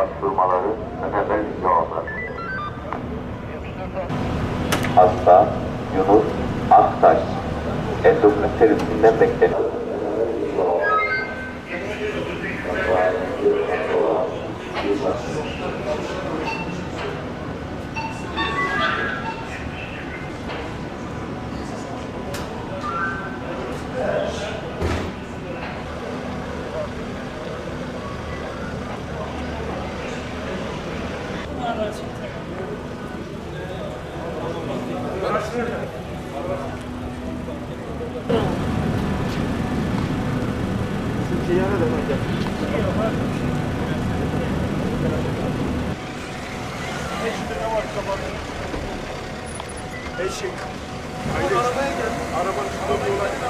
başvurmaları önemli cevaplar. Hasta Yunus Aktaş endokrin servisinden bekleniyor. Eşik. Arabaya gel. Arabanın üstünde bir olay.